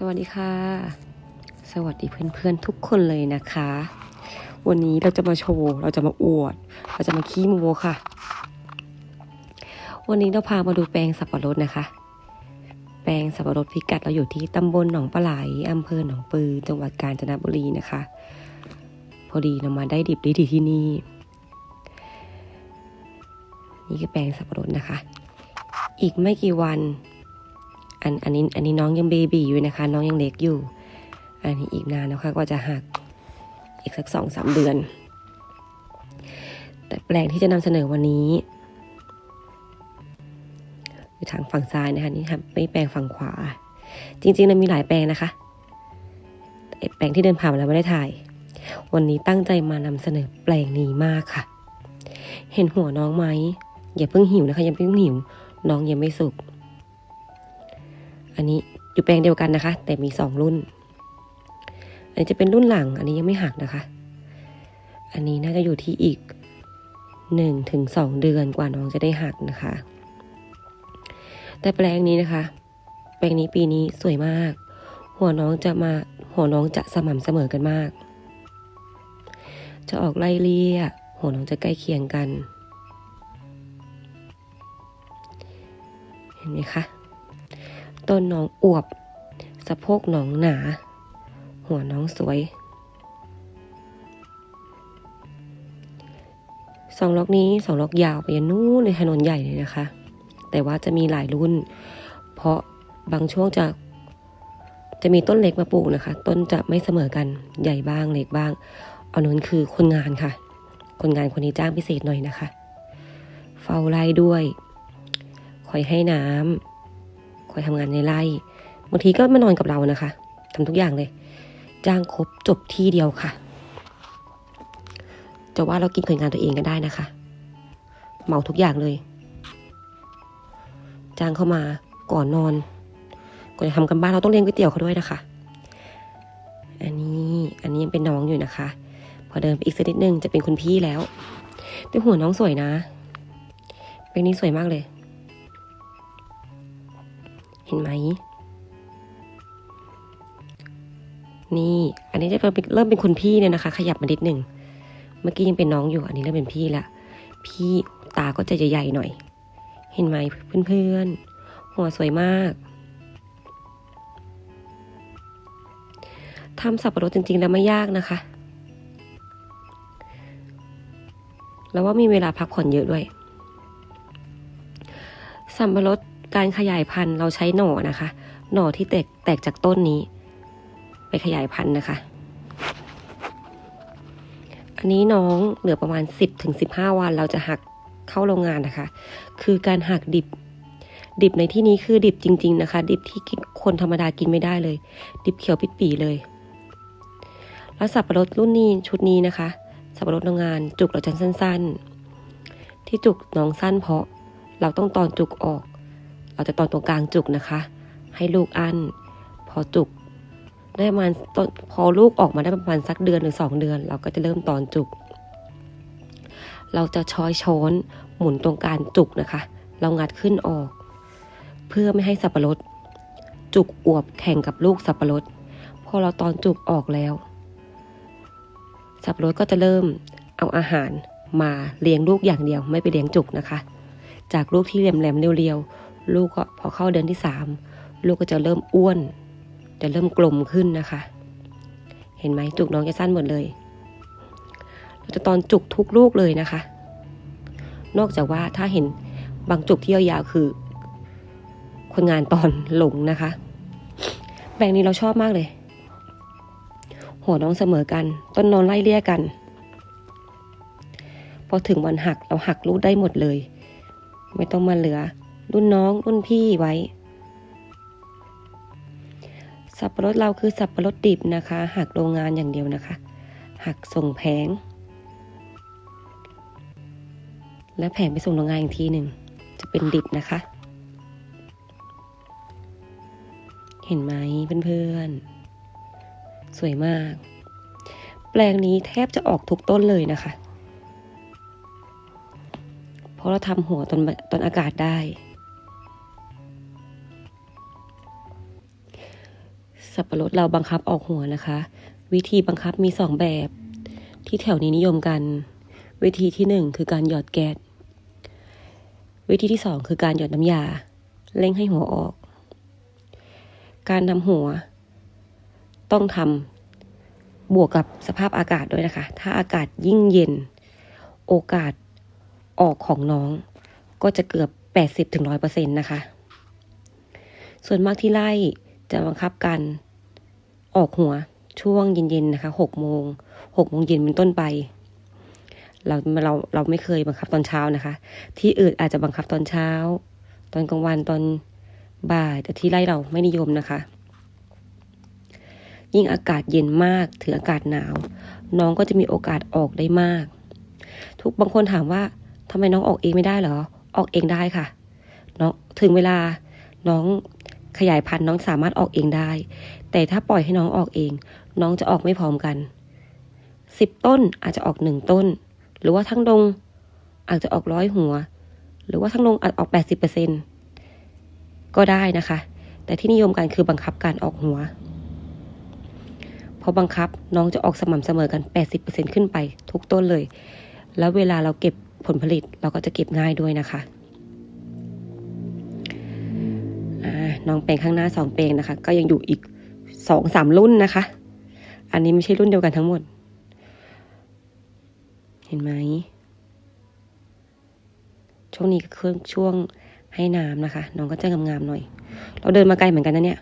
สวัสดีค่ะ สวัสดีเพื่อนๆทุกคนเลยนะคะ วันนี้เราจะมาโชว์ เราจะมาอวด เราจะมาขี้โมค่ะ วันนี้เราพามาดูแปลงสับปะรดนะคะ แปลงสับปะรดพิกัดเราอยู่ที่ตำบลหนองปลาไหลอำเภอหนองปือ จังหวัดกาญจนบุรีนะคะ พอดีเรามาได้ดิบด้ดีที่นี่ นี่คือแปลงสับปะรดนะคะ อีกไม่กี่วัน อันอันนี้อันนี้น้องยังเบบีอยู่นะคะ น้องยังเล็กอยู่ อันนี้อีกนานนะคะก็จะหักอีกสักสองสามเดือน แต่แปลงที่จะนำเสนอวันนี้อยู่ทางฝั่งซ้ายนะคะนี่ครับไม่แปลงฝั่งขวา จริงๆมันมีหลายแปลงนะคะแต่แปลงที่เดินผ่านมาแล้วไม่ได้ถ่าย วันนี้ตั้งใจมานำเสนอแปลงนี้มากค่ะ เห็นหัวน้องไหมอย่าเพิ่งหิวนะคะย่าเพิ่งหิว น้องยังไม่สุก อันนี้อยู่แปลงเดียวกันนะคะ แต่มีสองรุ่น อันนี้จะเป็นรุ่นหลัง อันนี้ยังไม่หักนะคะ อันนี้น่าจะอยู่ที่อีกหนึ่งถึงสองเดือนกว่าน้องจะได้หักนะคะ แต่แปลงนี้นะคะ แปลงนี้ปีนี้สวยมาก หัวน้องจะมาหัวน้องจะสม่ำเสมอกันมาก จะออกไล่เลี่ยหัวน้องจะใกล้เคียงกัน เห็นไหมคะ ต้นน้องอวบ สะโพกน้องหนา หัวน้องสวย สองล็อกนี้สองล็อกยาวไปยันนู้นในถนนใหญ่เลยนะคะ แต่ว่าจะมีหลายรุ่น เพราะบางช่วงจะจะมีต้นเล็กมาปลูกนะคะ ต้นจะไม่เสมอกันใหญ่บ้างเล็กบ้าง เอานู้นคือคนงานค่ะ คนงานคนนี้จ้างพิเศษหน่อยนะคะ เฝ้าไร่ด้วย คอยให้น้ำ คอยทำงานในไร่บางทีก็มานอนกับเรานะคะทำทุกอย่างเลย จ้างครบจบที่เดียวค่ะ จะว่าเรากินคนงานตัวเองก็ได้นะคะ เหมาทุกอย่างเลย จ้างเข้ามาก่อนนอนก่อนจะทำกันบ้านเราต้องเลี้ยงก๋วยเตี๋ยวเขาด้วยนะคะ อันนี้อันนี้ยังเป็นน้องอยู่นะคะ พอเดินไปอีกสักนิดนึงจะเป็นคุณพี่แล้วแต่หัวน้องสวยนะ เป็นนี้สวยมากเลย เห็นไหม นี่ อันนี้จะเป็นเริ่มเป็นคุณพี่เนี่ยนะคะ ขยับมานิดหนึ่ง เมื่อกี้ยังเป็นน้องอยู่ อันนี้เริ่มเป็นพี่ละ พี่ตาก็จะใหญ่ๆหน่อย เห็นไหมเพื่อนๆ หัวสวยมากทำสับปะรดจริงๆ แล้วไม่ยากนะคะ แล้วว่ามีเวลาพักผ่อนเยอะด้วย สับปะรด การขยายพันธุ์เราใช้หน่อนะคะ หน่อที่แตกแตกจากต้นนี้ ไปขยายพันธุ์นะคะ อันนี้น้องเหลือประมาณ 10ถึง15วันเราจะหักเข้าโรงงานนะคะ คือการหักดิบ ดิบในที่นี้คือดิบจริง ๆ นะคะ ดิบที่คนธรรมดากินไม่ได้เลย ดิบเขียวปิดปีเลย แล้วสับปะรดรุ่นนี้ชุดนี้นะคะ สับปะรดโรงงานจุกเราจะสั้น ๆ ที่จุกน้องสั้นเพราะเราต้องตอนจุกออก เราจะตอนตรงกลางจุกนะคะ ให้ลูกอั้น พอจุกได้ประมาณพอลูกออกมาได้ประมาณสักเดือนหรือสองเดือน เราก็จะเริ่มตอนจุก เราจะช้อยช้อนหมุนตรงกลางจุกนะคะ เรางัดขึ้นออก เพื่อไม่ให้สับปะรด จุกอวบแข่งกับลูกสับปะรดพอเราตอนจุกออกแล้ว สับปะรดก็จะเริ่มเอาอาหารมาเลี้ยงลูกอย่างเดียวไม่ไปเลี้ยงจุกนะคะ จากลูกที่แหลมๆเรียวๆ ลูกก็พอเข้าเดือนที่สามลูกก็จะเริ่มอ้วน จะเริ่มกลมขึ้นนะคะ เห็นไหมจุกน้องจะสั้นหมดเลย เราจะตอนจุกทุกลูกเลยนะคะ นอกจากว่าถ้าเห็นบางจุกที่ยาวๆคือ คนงานตอนหลงนะคะแปลงนี้เราชอบมากเลย หัวน้องเสมอกัน ต้นนอนไล่เลี่ยกันพอถึงวันหักเราหักลูกได้หมดเลย ไม่ต้องมาเหลือ รุ่นน้องรุ่นพี่ไว้ สับปะรดเราคือสับปะรดดิบนะคะ หักโรงงานอย่างเดียวนะคะ หักส่งแผง และแผงไปส่งโรงงานอีกทีหนึ่ง จะเป็นดิบนะคะ เห็นไหมเพื่อนๆ สวยมาก แปลงนี้แทบจะออกทุกต้นเลยนะคะเพราะเราทำหัวตอนตอนอากาศได้ สับปะรดเราบังคับออกหัวนะคะ วิธีบังคับมีสองแบบ ที่แถวนี้นิยมกัน วิธีที่หนึ่งคือการหยอดแก๊สวิธีที่สองคือการหยอดน้ำยาเร่งให้หัวออก การทำหัว ต้องทำบวกกับสภาพอากาศด้วยนะคะ ถ้าอากาศยิ่งเย็น โอกาสออกของน้อง ก็จะเกือบ 80-100%นะคะ ส่วนมากที่ไล่จะบังคับการ ออกหัวช่วงเย็นๆนะคะหกโมงหกโมงเย็นเป็นต้นไป เราเราเราไม่เคยบังคับตอนเช้านะคะ ที่อื่นอาจจะบังคับตอนเช้า ตอนกลางวันตอนบ่าย แต่ที่ไล่เราไม่นิยมนะคะ ยิ่งอากาศเย็นมากถึงอากาศหนาว น้องก็จะมีโอกาสออกได้มาก ทุกบางคนถามว่าทำไมน้องออกเองไม่ได้เหรอ ออกเองได้ค่ะน้องถึงเวลาน้อง ขยายพันธุ์น้องสามารถออกเองได้ แต่ถ้าปล่อยให้น้องออกเอง น้องจะออกไม่พร้อมกันสิบต้นอาจจะออกหนึ่งต้น หรือว่าทั้งดงอาจจะออกร้อยหัว หรือว่าทั้งดงอาจออกแปดสิบเปอร์เซ็นก็ได้นะคะ แต่ที่นิยมกันคือบังคับการออกหัวเพราะบังคับน้องจะออกสม่ำเสมอกัน 80%ขึ้นไปทุกต้นเลย แล้วเวลาเราเก็บผลผลิตเราก็จะเก็บง่ายด้วยนะคะ น้องเปลงข้างหน้าสองเปลงนะคะ ก็ยังอยู่อีกสองสามรุ่นนะคะ อันนี้ไม่ใช่รุ่นเดียวกันทั้งหมด เห็นไหมช่วงนี้ก็คือช่วงให้น้ำนะคะ น้องก็จะงามๆหน่อย เราเดินมาไกลเหมือนกันนะเนี่ย